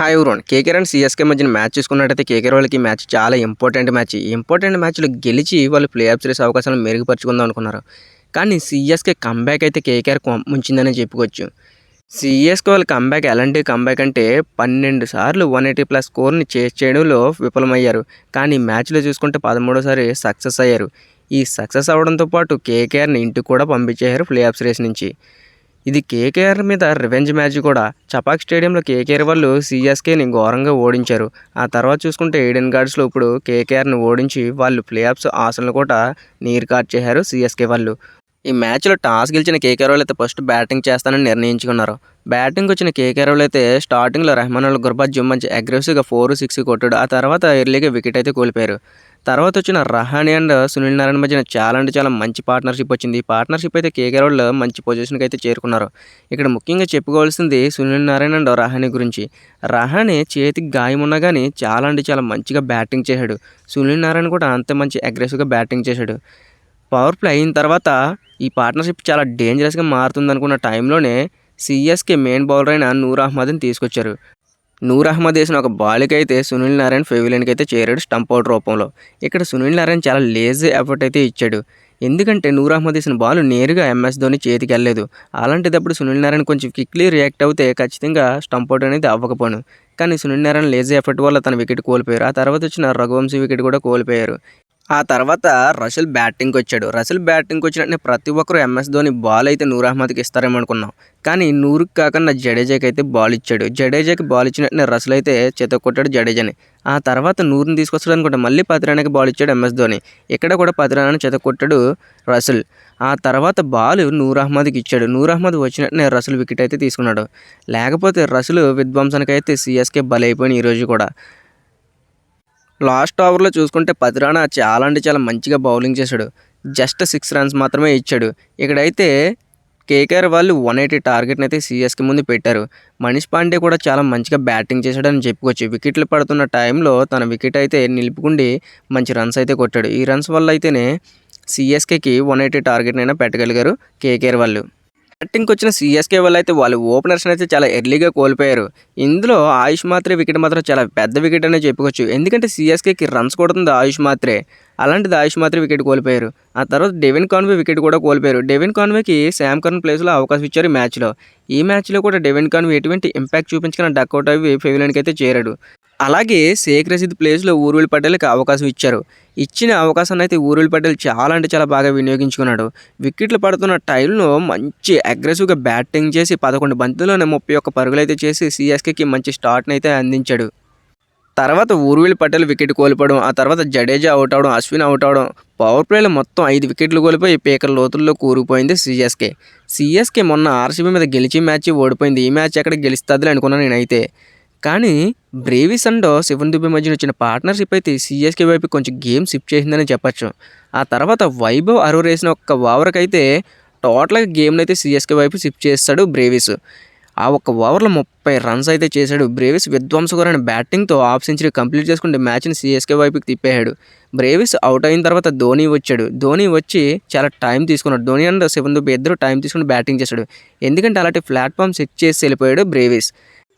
Hi everyone KKR and CSK మధ్యన match చూసుకున్నట్టయితే KKR వాళ్ళకి మ్యాచ్ చాలా ఇంపార్టెంట్ మ్యాచ్ ఇంపార్టెంట్ మ్యాచ్లో గెలిచి వాళ్ళు ప్లే ఆఫ్ చేసే అవకాశాలను మెరుగుపరుచుకుందాం అనుకున్నారు. కానీ సిఎస్కే కంబ్యాక్ అయితే కేకేఆర్ ముంచిందని చెప్పుకోవచ్చు. సిఎస్కే వాళ్ళ కంబ్యాక్ ఎలాంటి కంబ్యాక్ అంటే పన్నెండు సార్లు వన్ ఎయిటీ ప్లస్ స్కోర్ని చేస్ చేయడంలో విఫలమయ్యారు. కానీ మ్యాచ్లో చూసుకుంటే పదమూడోసారి సక్సెస్ అయ్యారు. ఈ సక్సెస్ అవడంతో పాటు కేకేఆర్ని ఇంటికి కూడా పంపించేశారు ప్లే ఆఫ్ రేస్ నుంచి. ఇది కేకేఆర్ మీద రివెంజ్ మ్యాచ్ కూడా. చపాక్ స్టేడియంలో కేకేఆర్ వాళ్ళు సిఎస్కేని ఘోరంగా ఓడించారు. ఆ తర్వాత చూసుకుంటే ఏడెన్ గార్డ్స్లో ఇప్పుడు కేకేఆర్ని ఓడించి వాళ్ళు ప్లే ఆఫ్స్ ఆశలను కూడా నీరు కార్చేశారు సిఎస్కే వాళ్ళు. ఈ మ్యాచ్లో టాస్ గెలిచిన కేకే వాళ్ళు అయితే ఫస్ట్ బ్యాటింగ్ చేస్తానని నిర్ణయించుకున్నారు. బ్యాటింగ్ వచ్చిన కేకే వాళ్ళు అయితే స్టార్టింగ్లో రెహమాన్ గుర్బాజ్ మంచి అగ్రెసివ్గా ఫోర్ సిక్స్ కొట్టాడు. ఆ తర్వాత ఎర్లీగా వికెట్ అయితే కోల్పోయారు. తర్వాత వచ్చిన రహాని అండ్ సునీల్ నారాయణ మధ్యన చాలా అంటే చాలా మంచి పార్ట్నర్షిప్ వచ్చింది. ఈ పార్ట్నర్షిప్ అయితే కేకే వాళ్ళు మంచి పొజిషన్కి అయితే చేరుకున్నారు. ఇక్కడ ముఖ్యంగా చెప్పుకోవాల్సింది సునీల్ నారాయణ అండ్ రహాని గురించి. రహాని చేతికి గాయం ఉన్నా కానీ చాలా అంటే చాలా మంచిగా బ్యాటింగ్ చేశాడు. సునీల్ నారాయణ కూడా అంత మంచి అగ్రెసివ్గా బ్యాటింగ్ చేశాడు. పవర్ ప్లే అయిన తర్వాత ఈ పార్ట్నర్షిప్ చాలా డేంజరస్గా మారుతుంది అనుకున్న టైంలోనే సిఎస్కే మెయిన్ బౌలర్ అయిన నూర్ అహ్మద్ని తీసుకొచ్చారు. నూర్ అహ్మద్ వేసిన ఒక బాల్కి అయితే సునీల్ నారాయణ ఫెవిలియన్కి అయితే చేరాడు స్టంప్ అవుట్ రూపంలో. ఇక్కడ సునీల్ నారాయణ చాలా లేజీ ఎఫర్ట్ అయితే ఇచ్చాడు. ఎందుకంటే నూర్ అహ్మద్ వేసిన బాల్ నేరుగా ఎంఎస్ ధోని చేతికి వెళ్ళలేదు. అలాంటిదప్పుడు సునీల్ నారాయణ కొంచెం క్విక్లీ రియాక్ట్ అవుతే ఖచ్చితంగా స్టంప్ అవుట్ అనేది అవ్వకపోను. కానీ సునీల్ నారాయణ లేజీ ఎఫర్ట్ వల్ల తన వికెట్ కోల్పోయారు. ఆ తర్వాత వచ్చిన రఘువంశీ వికెట్ కూడా కోల్పోయారు. ఆ తర్వాత రసెల్ బ్యాటింగ్కి వచ్చాడు రసెల్ బ్యాటింగ్కి వచ్చినట్టే ప్రతి ఒక్కరు ఎంఎస్ ధోని బాల్ అయితే నూర్ అహ్మద్కి ఇస్తారేమో అనుకున్నాం. కానీ నూరుకి కాకుండా జడేజాకి అయితే బాల్ ఇచ్చాడు. జడేజాకి బాల్ ఇచ్చినట్టునే రసల్ అయితే చేత కొట్టాడు జడేజాని. ఆ తర్వాత నూరుని తీసుకొస్తాడు అనుకుంటే. మళ్ళీ పతిరాణాకి బాల్ ఇచ్చాడు ఎంఎస్ ధోని. ఇక్కడ కూడా పతిరాణాన్ని చేత కొట్టాడు రసల్ ఆ తర్వాత బాల్ నూర్ అహ్మద్కి ఇచ్చాడు. నూర్ అహ్మద్ వచ్చినట్టునే రసల్ వికెట్ అయితే తీసుకున్నాడు. లేకపోతే రసలు విధ్వంసానికి అయితే సిఎస్కే బలైపోయిన ఈరోజు కూడా. లాస్ట్ ఓవర్లో చూసుకుంటే పతిరాణా చాలా అంటే చాలా మంచిగా బౌలింగ్ చేశాడు. జస్ట్ సిక్స్ రన్స్ మాత్రమే ఇచ్చాడు. ఇక్కడైతే కేకేఆర్ వాళ్ళు వన్ ఎయిటీ టార్గెట్ని అయితే సిఎస్కి ముందు పెట్టారు. మనీష్ పాండే కూడా చాలా మంచిగా బ్యాటింగ్ చేశాడని చెప్పుకోవచ్చు. వికెట్లు పడుతున్న టైంలో తన వికెట్ అయితే నిలుపుకుండి మంచి రన్స్ అయితే కొట్టాడు. ఈ రన్స్ వల్ల అయితేనే సిఎస్కేకి వన్ ఎయిటీ టార్గెట్నైనా పెట్టగలిగారు కేకేఆర్ వాళ్ళు బ్యాటింగ్కి వచ్చిన సిఎస్కే వల్ల అయితే వాళ్ళు ఓపెనర్స్ అయితే చాలా ఎర్లీగా కోల్పోయారు. ఇందులో ఆయుష్ మాత్రే వికెట్ మాత్రం చాలా పెద్ద వికెట్ అనే చెప్పుకోవచ్చు. ఎందుకంటే సిఎస్కేకి రన్స్ కొడుతుంది ఆయుష్ మాత్రే. అలాంటిది ఆయుష్ మాత్రం వికెట్ కోల్పోయారు. ఆ తర్వాత డెవిన్ కాన్వే వికెట్ కూడా కోల్పోయారు. డెవిన్ కాన్వేకి శామ్ కర్న్ ప్లేస్లో అవకాశం ఇచ్చారు ఈ మ్యాచ్లో. ఈ మ్యాచ్లో కూడా డెవిన్ కాన్వే ఎటువంటి ఇంపాక్ట్ చూపించుకున్న డక్అవుట్ అవి ఫెవిలన్కి అయితే చేరాడు. అలాగే షేక్ రషీద్ ప్లేస్లో ఊరువిల్ పటేల్కి అవకాశం ఇచ్చారు. ఇచ్చిన అవకాశాన్ని అయితే ఊరువిల్ పటేల్ చాలా అంటే చాలా బాగా వినియోగించుకున్నాడు. వికెట్లు పడుతున్న టైంలో మంచి అగ్రెసివ్గా బ్యాటింగ్ చేసి పదకొండు బంతుల్లోనే ముప్పై ఒక్క పరుగులు అయితే చేసి సిఎస్కేకి మంచి స్టార్ట్ని అయితే అందించాడు. తర్వాత ఊర్విల్ పటేల్ వికెట్ కోల్పోవడం ఆ తర్వాత జడేజా అవుట్ అవడం అశ్విన్ అవుట్ అవడం పవర్ ప్లేలో మొత్తం ఐదు వికెట్లు కోల్పోయి పీకర్ లోతుల్లో కూరుకుపోయింది సిఎస్కే. సిఎస్కే మొన్న ఆర్సీబీ మీద గెలిచి మ్యాచ్ ఓడిపోయింది. ఈ మ్యాచ్ ఎక్కడ గెలుస్తుంది అనుకున్నాను నేనైతే. కానీ బ్రేవిస్ అండ్ శివన్ దుబే మధ్యన వచ్చిన పార్ట్నర్షిప్ అయితే సిఎస్కే వైపు కొంచెం గేమ్ షిఫ్ట్ చేసిందని చెప్పచ్చు. ఆ తర్వాత వైభవ్ అరువు వేసిన ఒక్క ఓవర్కి అయితే టోటల్గా గేమ్ని అయితే సిఎస్కే వైపు షిఫ్ట్ చేస్తాడు బ్రేవిస్ ఆ ఒక్క ఓవర్లో ముప్పై రన్స్ అయితే చేశాడు. బ్రేవిస్ విధ్వంసకరమైన బ్యాటింగ్తో హాఫ్ సెంచరీ కంప్లీట్ చేసుకుంటే మ్యాచ్ని సిఎస్కే వైపుకి తిప్పేశాడు. బ్రేవిస్ అవుట్ అయిన తర్వాత ధోని వచ్చాడు. ధోని వచ్చి చాలా టైం తీసుకున్నాడు. ధోని అండ్ శివన్ దుబే ఇద్దరు టైం తీసుకుని బ్యాటింగ్ చేశాడు. ఎందుకంటే అలాంటి ప్లాట్ఫామ్ సెట్ చేసి వెళ్ళిపోయాడు బ్రేవిస్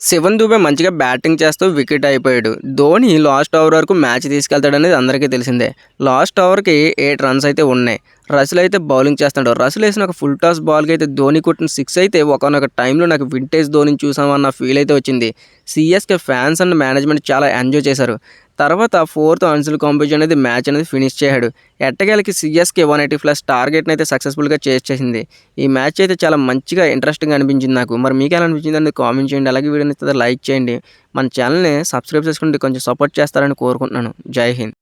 శివన్ దుబే మంచిగా బ్యాటింగ్ చేస్తూ వికెట్ అయిపోయాడు. ధోని లాస్ట్ ఓవర్ వరకు మ్యాచ్ తీసుకెళ్తాడనేది అందరికీ తెలిసిందే. లాస్ట్ ఓవర్కి ఎయిట్ రన్స్ అయితే ఉన్నాయి. రసల్ అయితే బౌలింగ్ చేస్తాడు. రసల్ వేసిన ఒక ఫుల్ టాస్ బాల్కి అయితే ధోని కొట్టిన సిక్స్ అయితే ఒకనొక టైంలో నాకు వింటేజ్ ధోని చూసామన్న ఫీల్ అయితే వచ్చింది. సిఎస్కే ఫ్యాన్స్ అండ్ మేనేజ్మెంట్ చాలా ఎంజాయ్ చేశారు. తర్వాత ఫోర్త్ అన్సిల్ కాంపిటీషన్ అనేది మ్యాచ్ అనేది ఫినిష్ చేశాడు. ఎట్టగేలకి సిఎస్కే వన్ ఎయిటీ ప్లస్ టార్గెట్ని అయితే సక్సెస్ఫుల్గా చేసి చేసింది. ఈ మ్యాచ్ అయితే చాలా మంచిగా ఇంట్రెస్టింగ్ అనిపించింది నాకు. మరి మీకు ఎలా అనిపించింది అనేది కామెంట్ చేయండి. అలాగే వీడియోని లైక్ చేయండి. మన ఛానల్ని సబ్స్క్రైబ్ చేసుకుంటే కొంచెం సపోర్ట్ చేస్తారని కోరుకుంటున్నాను. జై హింద్.